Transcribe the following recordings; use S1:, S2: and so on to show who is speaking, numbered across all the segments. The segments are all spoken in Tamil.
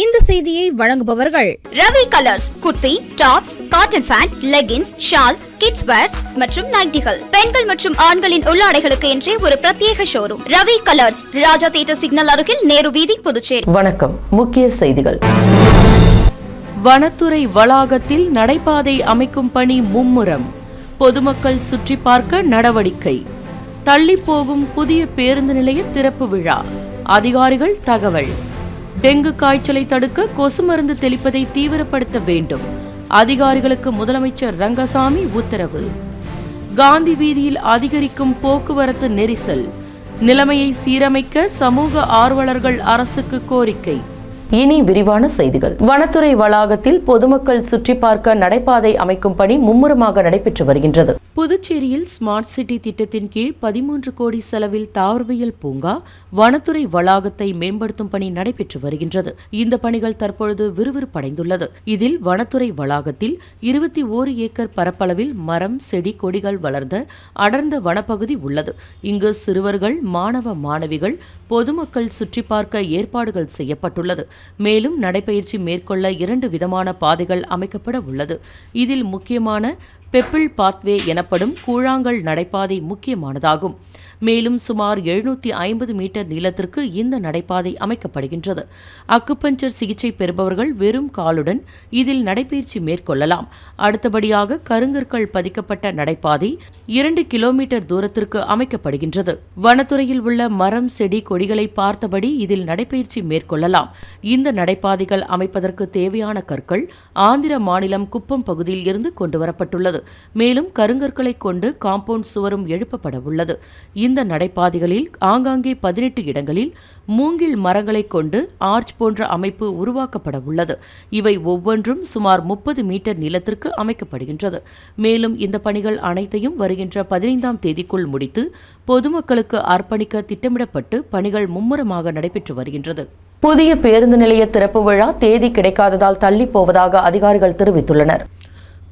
S1: இந்த செய்தியை வழங்குபவர்கள்
S2: Ravi colours kurti tops cotton pant leggings shawl kids wears மற்றும் நைட்டிகள். பெண்கள் மற்றும் ஆண்களின் உள்ளாடைகளுக்கு என்றே ஒரு பிரத்யேக showroom Ravi colours Raja theatre signal அருகில் நேரு வீதி புதுச்சேரி.
S3: வணக்கம். முக்கிய செய்திகள்.
S4: வனத்துறை வளாகத்தில் நடைபாதை அமைக்கும் பணி மும்முரம். பொதுமக்கள் சுற்றி பார்க்க நடவடிக்கை. தள்ளி போகும் புதிய பேருந்து நிலைய திறப்பு விழா. அதிகாரிகள் தகவல். டெங்கு காய்ச்சலை தடுக்க கொசு மருந்து தெளிப்பதை தீவிரப்படுத்த வேண்டும். அதிகாரிகளுக்கு முதலமைச்சர் ரங்கசாமி உத்தரவு. காந்தி வீதியில் அதிகரிக்கும் போக்குவரத்து நெரிசல். நிலைமையை சீரமைக்க சமூக ஆர்வலர்கள் அரசுக்கு கோரிக்கை.
S3: இனி விரிவான செய்திகள். வனத்துறை வளாகத்தில் பொதுமக்கள் சுற்றி பார்க்க நடைபாதை அமைக்கும் பணி மும்முரமாக நடைபெற்று வருகின்றது.
S4: புதுச்சேரியில் ஸ்மார்ட் சிட்டி திட்டத்தின் கீழ் பதிமூன்று கோடி செலவில் தாவரவியல் பூங்கா வனத்துறை வளாகத்தை மேம்படுத்தும் பணி நடைபெற்று வருகின்றது. இந்த பணிகள் தற்பொழுது விறுவிறுப்படைந்துள்ளது. இதில் வனத்துறை வளாகத்தில் இருபத்தி ஓரு ஏக்கர் பரப்பளவில் மரம் செடி கொடிகள் வளர்ந்த அடர்ந்த வனப்பகுதி உள்ளது. இங்கு சிறுவர்கள் மாணவ மாணவிகள் பொதுமக்கள் சுற்றி பார்க்க ஏற்பாடுகள் செய்யப்பட்டுள்ளது. மேலும் நடைபயிற்சி மேற்கொள்ள இரண்டு விதமான பாதைகள் அமைக்கப்பட உள்ளது. இதில் முக்கியமான பெப்பிள் பாத்வே எனப்படும் கூழாங்கல் நடைபாதை முக்கியமானதாகும். மேலும் சுமார் எழுநூற்றி ஐம்பது மீட்டர் நீளத்திற்கு இந்த நடைபாதை அமைக்கப்படுகின்றது. அக்குப்பஞ்சர் சிகிச்சை பெறுபவர்கள் வெறும் காலுடன் இதில் நடைபயிற்சி மேற்கொள்ளலாம். அடுத்தபடியாக கருங்கற்கள் பதிக்கப்பட்ட நடைபாதை இரண்டு கிலோமீட்டர் தூரத்திற்கு அமைக்கப்படுகின்றது. வனத்துறையில் உள்ள மரம் செடி கொடிகளை பார்த்தபடி இதில் நடைபயிற்சி மேற்கொள்ளலாம். இந்த நடைபாதைகள் அமைப்பதற்கு தேவையான கற்கள் ஆந்திர மாநிலம் குப்பம் பகுதியில் இருந்து கொண்டுவரப்பட்டுள்ளது. மேலும் கருங்கற்களை கொண்டு காம்பவுண்ட் சுவரும் எழுப்பப்பட உள்ளது. இந்த நடைபாதைகளில் ஆங்காங்கே பதினெட்டு இடங்களில் மூங்கில் மரங்களை கொண்டு ஆர்ச் போன்ற அமைப்பு உருவாக்கப்பட உள்ளது. இவை ஒவ்வொன்றும் சுமார் முப்பது மீட்டர் நிலத்திற்கு அமைக்கப்படுகின்றது. மேலும் இந்த பணிகள் அனைத்தையும் வருகின்ற பதினைந்தாம் தேதிக்குள் முடித்து பொதுமக்களுக்கு அர்ப்பணிக்க திட்டமிடப்பட்டு பணிகள் மும்முரமாக நடைபெற்று வருகின்றது.
S3: புதிய பேருந்து நிலைய திறப்பு விழா தேதி கிடைக்காததால் தள்ளி போவதாக அதிகாரிகள் தெரிவித்துள்ளனர்.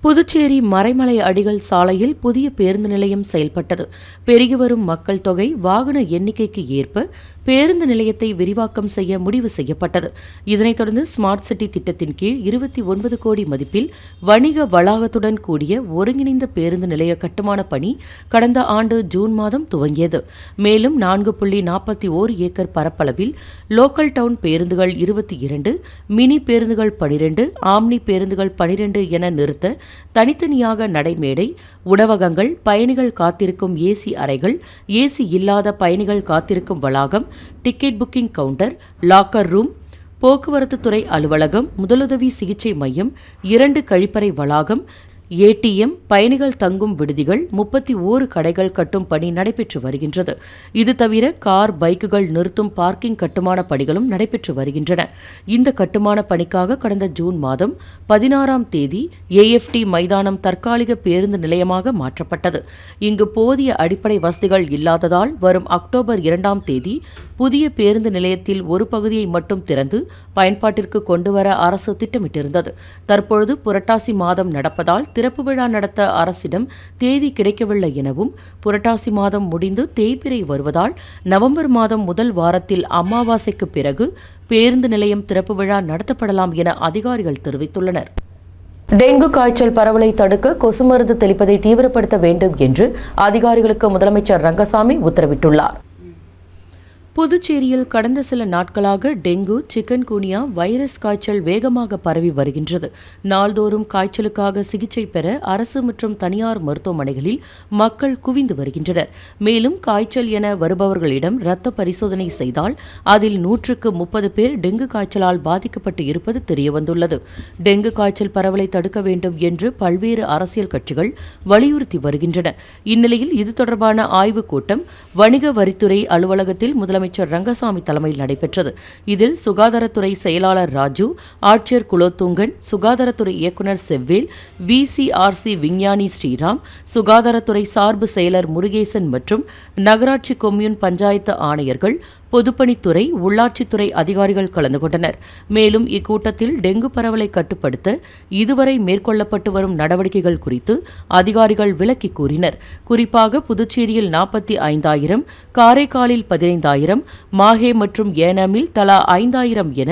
S4: புதுச்சேரி மறைமலை அடிகள் சாலையில் புதிய பேருந்து நிலையம் செயல்பட்டது. பெருகி வரும் மக்கள் தொகை வாகன எண்ணிக்கைக்கு ஏற்ப பேருந்து நிலையத்தை விரிவாக்கம் செய்ய முடிவு செய்யப்பட்டது. இதனைத் தொடர்ந்து ஸ்மார்ட் சிட்டி திட்டத்தின் கீழ் இருபத்தி ஒன்பது கோடி மதிப்பில் வணிக வளாகத்துடன் கூடிய ஒருங்கிணைந்த பேருந்து நிலைய கட்டுமான பணி கடந்த ஆண்டு ஜூன் மாதம் துவங்கியது. மேலும் நான்கு புள்ளி நாற்பத்தி ஓரு ஏக்கர் பரப்பளவில் லோக்கல் டவுன் பேருந்துகள் இருபத்தி இரண்டு மினி பேருந்துகள் பனிரெண்டு ஆம்னி பேருந்துகள் பனிரெண்டு என நிறுத்த தனித்தனியாக நடைமேடை உணவகங்கள் பயணிகள் காத்திருக்கும் ஏசி அறைகள் ஏசி இல்லாத பயணிகள் காத்திருக்கும் வளாகம் ticket booking counter locker room போக்குவரத்து துறை அலுவலகம் முதலுதவி சிகிச்சை மையம் இரண்டு கழிப்பறை வளாகம் ஏடிஎம் பயணிகள் தங்கும் விடுதிகள் முப்பத்தி ஓரு கடைகள் கட்டும் பணி நடைபெற்று வருகின்றது. இது தவிர கார் பைக்குகள் நிறுத்தும் பார்க்கிங் கட்டுமான பணிகளும் நடைபெற்று வருகின்றன. இந்த கட்டுமான பணிக்காக கடந்த ஜூன் மாதம் பதினாறாம் தேதி ஏஎஃப்டி மைதானம் தற்காலிக பேருந்து நிலையமாக மாற்றப்பட்டது. இங்கு போதிய அடிப்படை வசதிகள் இல்லாததால் வரும் அக்டோபர் இரண்டாம் தேதி புதிய பேருந்து நிலையத்தில் ஒரு பகுதியை மட்டும் திறந்து பயன்பாட்டிற்கு கொண்டுவர அரசு திட்டமிட்டிருந்தது. தற்பொழுது புரட்டாசி மாதம் நடப்பதால் திறப்பு விழா நடத்த அரசிடம் தேதி கிடைக்கவில்லை எனவும் புரட்டாசி மாதம் முடிந்து தேய்பிறை வருவதால் நவம்பர் மாதம் முதல் வாரத்தில் அமாவாசைக்கு பிறகு பேருந்து நிலையம் திறப்பு விழா நடத்தப்படலாம் என அதிகாரிகள் தெரிவித்துள்ளனர்.
S3: டெங்கு காய்ச்சல் பரவலை தடுக்க கொசு மருந்து தெளிப்பதை தீவிரப்படுத்த வேண்டும் என்று அதிகாரிகளுக்கு முதலமைச்சர் ரங்கசாமி உத்தரவிட்டுள்ளார்.
S4: புதுச்சேரியில் கடந்த சில நாட்களாக டெங்கு சிக்கன்குனியா வைரஸ் காய்ச்சல் வேகமாக பரவி வருகின்றது. நாள்தோறும் காய்ச்சலுக்காக சிகிச்சை பெற அரசு மற்றும் தனியார் மருத்துவமனைகளில் மக்கள் குவிந்து வருகின்றனர். மேலும் காய்ச்சல் என வருபவர்களிடம் இரத்த பரிசோதனை செய்தால் அதில் நூற்றுக்கு முப்பது பேர் டெங்கு காய்ச்சலால் பாதிக்கப்பட்டு இருப்பது தெரியவந்துள்ளது. டெங்கு காய்ச்சல் பரவலை தடுக்க வேண்டும் என்று பல்வேறு அரசியல் கட்சிகள் வலியுறுத்தி வருகின்றன. இந்நிலையில் இது தொடர்பான ஆய்வுக் கூட்டம் வணிக வரித்துறை அலுவலகத்தில் முதலமைச்சர் முதலமைச்சர் ரங்கசாமி தலைமையில் நடைபெற்றது. இதில் சுகாதாரத்துறை செயலாளர் ராஜு ஆட்சியர் குலோத்துங்கன் சுகாதாரத்துறை இயக்குநர் செவ்வேல் விசிஆர்சி விஞ்ஞானி ஸ்ரீராம் சுகாதாரத்துறை சார்பு செயலர் முருகேசன் மற்றும் நகராட்சி கொம்யூன் பஞ்சாயத்து ஆணையர்கள் பொதுப்பணித்துறை உள்ளாட்சித்துறை அதிகாரிகள் கலந்து கொண்டனர். மேலும் இக்கூட்டத்தில் டெங்கு பரவலை கட்டுப்படுத்த இதுவரை மேற்கொள்ளப்பட்டு வரும் நடவடிக்கைகள் குறித்து அதிகாரிகள் விளக்கி கூறினர். குறிப்பாக புதுச்சேரியில் நாற்பத்தி ஐந்தாயிரம் காரைக்காலில் பதினைந்தாயிரம் மாஹே மற்றும் ஏனாமில் தலா ஐந்தாயிரம் என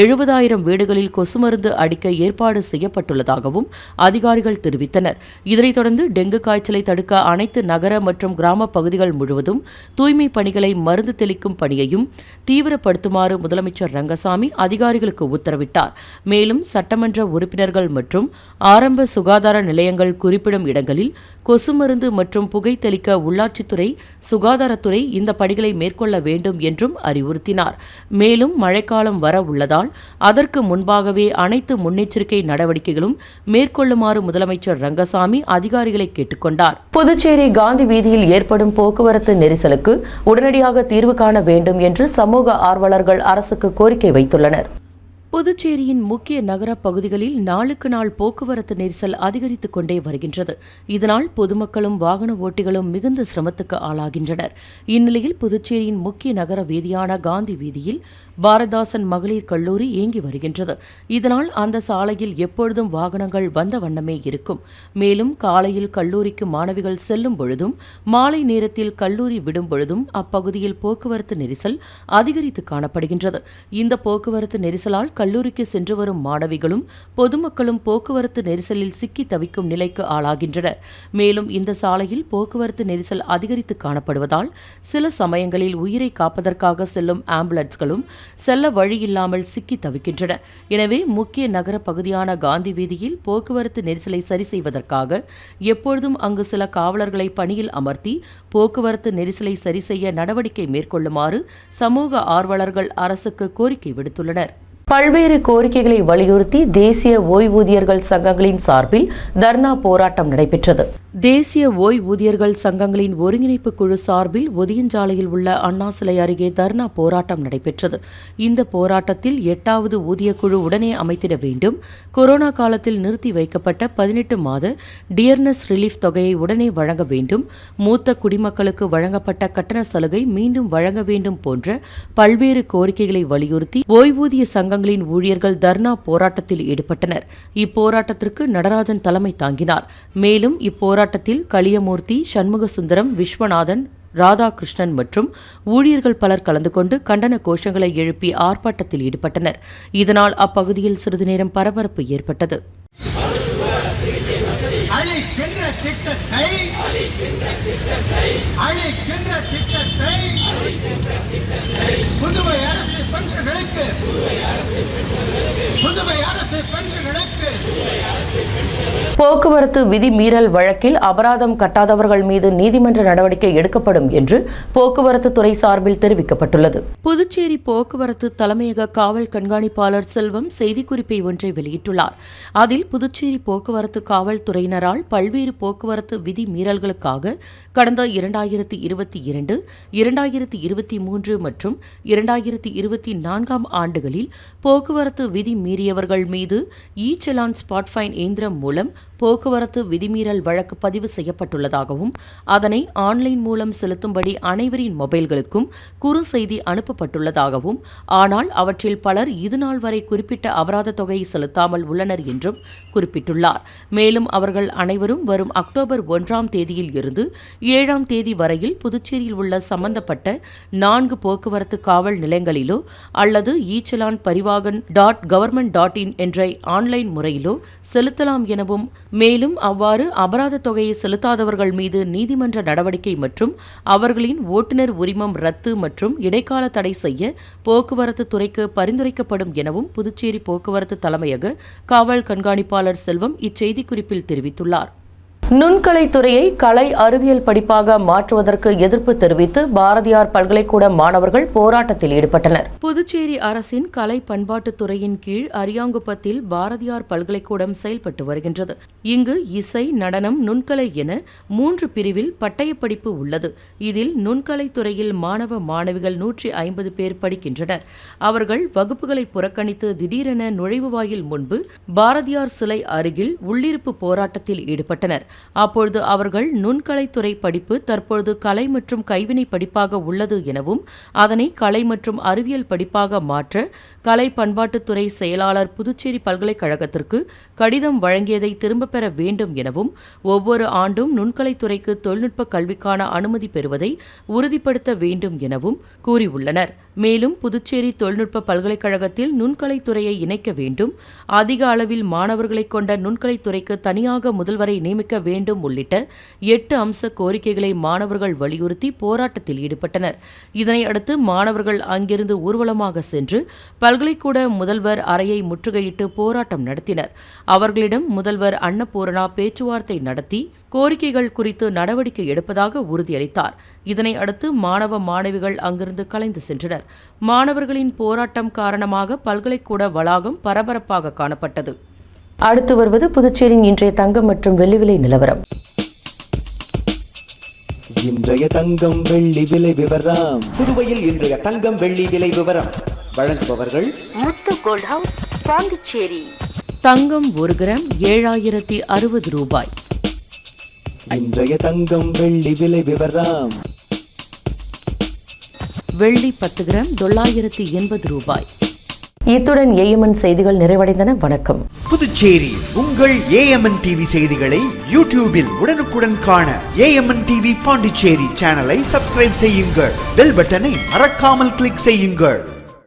S4: எழுபதாயிரம் வீடுகளில் கொசு மருந்து அடிக்க ஏற்பாடு செய்யப்பட்டுள்ளதாகவும் அதிகாரிகள் தெரிவித்தனர். இதனைத் தொடர்ந்து டெங்கு காய்ச்சலை தடுக்க அனைத்து நகர மற்றும் கிராம பகுதிகள் முழுவதும் தூய்மை பணிகளை மருந்து தெளிக்கும் பணி பணியையும் தீவிரப்படுத்துமாறு முதலமைச்சர் ரங்கசாமி அதிகாரிகளுக்கு உத்தரவிட்டார். மேலும் சட்டமன்ற உறுப்பினர்கள் மற்றும் ஆரம்ப சுகாதார நிலையங்கள் குறிப்பிடும் இடங்களில் கொசு மருந்து மற்றும் புகை தெளிக்க உள்ளாட்சித்துறை சுகாதாரத்துறை இந்த பணிகளை மேற்கொள்ள வேண்டும் என்றும் அறிவுறுத்தினார். மேலும் மழைக்காலம் வர உள்ளதால் அதற்கு முன்பாகவே அனைத்து முன்னெச்சரிக்கை நடவடிக்கைகளும் மேற்கொள்ளுமாறு முதலமைச்சர் ரங்கசாமி அதிகாரிகளை கேட்டுக்கொண்டார்
S3: புதுச்சேரி காந்தி வீதியில் ஏற்படும் போக்குவரத்து நெரிசலுக்கு உடனடியாக தீர்வு காண வேண்டும் என்று சமூக ஆர்வலர்கள் அரசுக்கு கோரிக்கை வைத்துள்ளனர்.
S4: புதுச்சேரியின் முக்கிய நகர பகுதிகளில் நாளுக்கு நாள் போக்குவரத்து நெரிசல் அதிகரித்துக் கொண்டே வருகின்றது. இதனால் பொதுமக்களும் வாகன ஓட்டிகளும் மிகுந்த சிரமத்துக்கு ஆளாகின்றனர். இந்நிலையில் புதுச்சேரியின் முக்கிய நகர வீதியான காந்தி வீதியில் பாரதாசன் மகளிர் கல்லூரி இயங்கி வருகின்றது. இதனால் அந்த சாலையில் எப்பொழுதும் வாகனங்கள் வந்த வண்ணமே இருக்கும். மேலும் காலையில் கல்லூரிக்கு மாணவிகள் செல்லும் பொழுதும் மாலை நேரத்தில் கல்லூரி விடும் பொழுதும் அப்பகுதியில் போக்குவரத்து நெரிசல் அதிகரித்து காணப்படுகின்றது. இந்த போக்குவரத்து நெரிசலால் கல்லூரிக்கு சென்று வரும் மாணவிகளும் பொதுமக்களும் போக்குவரத்து நெரிசலில் சிக்கி தவிக்கும் நிலைக்கு ஆளாகின்றனர். மேலும் இந்த சாலையில் போக்குவரத்து நெரிசல் அதிகரித்து காணப்படுவதால் சில சமயங்களில் உயிரை காப்பதற்காக செல்லும் ஆம்புலன்ஸ்களும் செல்ல வழியில்லாமல் சிக்கி தவிக்கின்றன. எனவே முக்கிய நகர பகுதியான காந்தி வீதியில் போக்குவரத்து நெரிசலை சரி செய்வதற்காக எப்பொழுதும் அங்கு சில காவலர்களை பணியில் அமர்த்தி போக்குவரத்து நெரிசலை சரி செய்ய நடவடிக்கை மேற்கொள்ளுமாறு சமூக ஆர்வலர்கள் அரசுக்கு கோரிக்கை விடுத்துள்ளனர்.
S3: பல்வேறு கோரிக்கைகளை வலியுறுத்தி தேசிய ஓய்வூதியர்கள் சங்கங்களின் சார்பில் தர்ணா போராட்டம் நடைபெற்றது.
S4: தேசிய ஓய்வூதியர்கள் சங்கங்களின் ஒருங்கிணைப்பு குழு சார்பில் ஒதியஞ்சாலையில் உள்ள அண்ணா சிலை அருகே தர்ணா போராட்டம் நடைபெற்றது. இந்த போராட்டத்தில் எட்டாவது ஊதியக்குழு உடனே அமைத்திட வேண்டும். கொரோனா காலத்தில் நிறுத்தி வைக்கப்பட்ட பதினெட்டு மாத டியர்னஸ் ரிலீஃப் தொகையை உடனே வழங்க வேண்டும். மூத்த குடிமக்களுக்கு வழங்கப்பட்ட கட்டண சலுகை மீண்டும் வழங்க வேண்டும் போன்ற பல்வேறு கோரிக்கைகளை வலியுறுத்தி ஓய்வூதிய சங்கங்களின் ஊழியர்கள் தர்ணா போராட்டத்தில் ஈடுபட்டனர். இப்போராட்டத்திற்கு நடராஜன் தலைமை தாங்கினார். மேலும் போராட்டத்தில் களியமூர்த்தி சண்முகசுந்தரம் விஸ்வநாதன் ராதாகிருஷ்ணன் மற்றும் ஊழியர்கள் பலர் கலந்து கொண்டு கண்டன கோஷங்களை எழுப்பி ஆர்ப்பாட்டத்தில் ஈடுபட்டனர். இதனால் அப்பகுதியில் சிறிது நேரம் பரபரப்பு ஏற்பட்டது.
S5: புதுவை அரசு பென்ஷன்களுக்கு
S3: போக்குவரத்து விதி மீறல் வழக்கில் அபராதம் கட்டாதவர்கள் மீது நீதிமன்ற நடவடிக்கை எடுக்கப்படும் என்று போக்குவரத்து துறை சார்பில் தெரிவிக்கப்பட்டுள்ளது.
S4: புதுச்சேரி போக்குவரத்து தலைமையக காவல் கண்காணிப்பாளர் செல்வம் செய்திக்குறிப்பை ஒன்றை வெளியிட்டுள்ளார். அதில் புதுச்சேரி போக்குவரத்து காவல்துறையினரால் பல்வேறு போக்குவரத்து விதி மீறல்களுக்காக கடந்த இரண்டாயிரத்தி இருபத்தி இரண்டு இரண்டாயிரத்தி இருபத்தி மூன்று மற்றும் இரண்டாயிரத்தி இருபத்தி நான்காம் ஆண்டுகளில் போக்குவரத்து விதி மீறியவர்கள் மீது இ செலான் ஸ்பாட் ஃபைன் இயந்திரம் மூலம் போக்குவரத்து விதிமீறல் வழக்கு பதிவு செய்யப்பட்டுள்ளதாகவும் அதனை ஆன்லைன் மூலம் செலுத்தும்படி அனைவரின் மொபைல்களுக்கும் குறுஞ்செய்தி அனுப்பப்பட்டுள்ளதாகவும் ஆனால் அவற்றில் பலர் இதுநாள் வரை குறிப்பிட்ட அபராத தொகையை செலுத்தாமல் உள்ளனர் என்றும் குறிப்பிட்டுள்ளார். மேலும் அவர்கள் அனைவரும் வரும் அக்டோபர் ஒன்றாம் தேதியில் இருந்து ஏழாம் தேதி வரையில் புதுச்சேரியில் உள்ள சம்பந்தப்பட்ட நான்கு போக்குவரத்து காவல் நிலையங்களிலோ அல்லது e challan Parivahan dot government dot in என்ற ஆன்லைன் முறையிலோ செலுத்தலாம் எனவும் மேலும் அவ்வாறு அபராத தொகையை செலுத்தாதவர்கள் மீது நீதிமன்ற நடவடிக்கை மற்றும் அவர்களின் ஓட்டுநர் உரிமம் ரத்து மற்றும் இடைக்கால தடை செய்ய போக்குவரத்து துறைக்கு பரிந்துரைக்கப்படும் எனவும் புதுச்சேரி போக்குவரத்து தலைமையக காவல் கண்காணிப்பாளர் செல்வம் இச்செய்திக்குறிப்பில் தெரிவித்துள்ளார்.
S3: நுண்கலைத்துறையை கலை அறிவியல் படிப்பாக மாற்றுவதற்கு எதிர்ப்பு தெரிவித்து பாரதியார் பல்கலைக்கூட மாணவர்கள் போராட்டத்தில் ஈடுபட்டனர்.
S4: புதுச்சேரி அரசின் கலை பண்பாட்டுத்துறையின் கீழ் அரியாங்குப்பத்தில் பாரதியார் பல்கலைக்கூடம் செயல்பட்டு வருகின்றது. இங்கு இசை நடனம் நுண்கலை என மூன்று பிரிவில் பட்டயப்படிப்பு உள்ளது. இதில் நுண்கலை துறையில் மாணவ மாணவிகள் நூற்றி ஐம்பது பேர் படிக்கின்றனர். அவர்கள் வகுப்புகளை புறக்கணித்து திடீரென நுழைவு வாயில் முன்பு பாரதியார் சிலை அருகில் உள்ளிருப்பு போராட்டத்தில் ஈடுபட்டனர். அப்பொழுது அவர்கள் நுண்கலைத்துறை படிப்பு தற்பொழுது கலை மற்றும் கைவினை படிப்பாக உள்ளது எனவும் அதனை கலை மற்றும் அறிவியல் படிப்பாக மாற்ற கலை பண்பாட்டுத்துறை செயலாளர் புதுச்சேரி பல்கலைக்கழகத்திற்கு கடிதம் வழங்கியதை திரும்பப் பெற வேண்டும் எனவும் ஒவ்வொரு ஆண்டும் நுண்கலைத்துறைக்கு தொழில்நுட்ப கல்விக்கான அனுமதி பெறுவதை உறுதிப்படுத்த வேண்டும் எனவும் கூறியுள்ளனர். மேலும் புதுச்சேரி தொழில்நுட்ப பல்கலைக்கழகத்தில் நுண்கலைத்துறையை இணைக்க வேண்டும். அதிக அளவில் மாணவர்களை கொண்ட நுண்கலைத்துறைக்கு தனியாக முதல்வரை நியமிக்க வேண்டும் உள்ளிட்ட எட்டு அம்ச கோரிக்கைகளை மாணவர்கள் வலியுறுத்தி போராட்டத்தில் ஈடுபட்டனர். இதனை அடுத்து மாணவர்கள் அங்கிருந்து ஊர்வலமாக சென்று பல்கலைக்கூட முதல்வர் அறையை முற்றுகையிட்டு போராட்டம் நடத்தினர். அவர்களிடம் முதல்வர் அன்னபூரணா பேச்சுவார்த்தை நடத்தி கோரிக்கைகள் குறித்து நடவடிக்கை எடுப்பதாக உறுதியளித்தார். இதனை அடுத்து மாணவ மாணவிகள் அங்கிருந்து கலைந்து சென்றனர். மாணவர்களின் போராட்டம் காரணமாக பல்கலைக்கூட வளாகம் பரபரப்பாக காணப்பட்டது.
S3: அடுத்து வருவது புதுச்சேரியின் இன்றைய தங்கம் மற்றும் வெள்ளி விலை நிலவரம்.
S6: இன்றைய தங்கம் வெள்ளி விலை விவரம்.
S7: புதுவையில் இன்றைய தங்கம் வெள்ளி விலை விவரம். வழங்குபவர்கள்
S8: முத்து கோல்ட் ஹவுஸ் பாண்டிச்சேரி.
S4: தங்கம் ஒரு கிராம் ஏழாயிரத்தி அறுபது ரூபாய்.
S6: இன்றைய தங்கம் வெள்ளி விலை விவரம்
S4: வெள்ளி பத்து கிராம் தொள்ளாயிரத்தி எண்பது ரூபாய்.
S3: இத்துடன் ஏஎம்என் செய்திகள் நிறைவடைந்தன. வணக்கம்.
S7: புதுச்சேரி உங்கள் ஏஎம்என் டிவி செய்திகளை யூடியூபில் உடனுக்குடன் காண ஏஎம்என் டிவி பாண்டிச்சேரி சேனலை சப்ஸ்கிரைப் செய்யுங்கள். பெல் பட்டனை மறக்காமல் கிளிக் செய்யுங்கள்.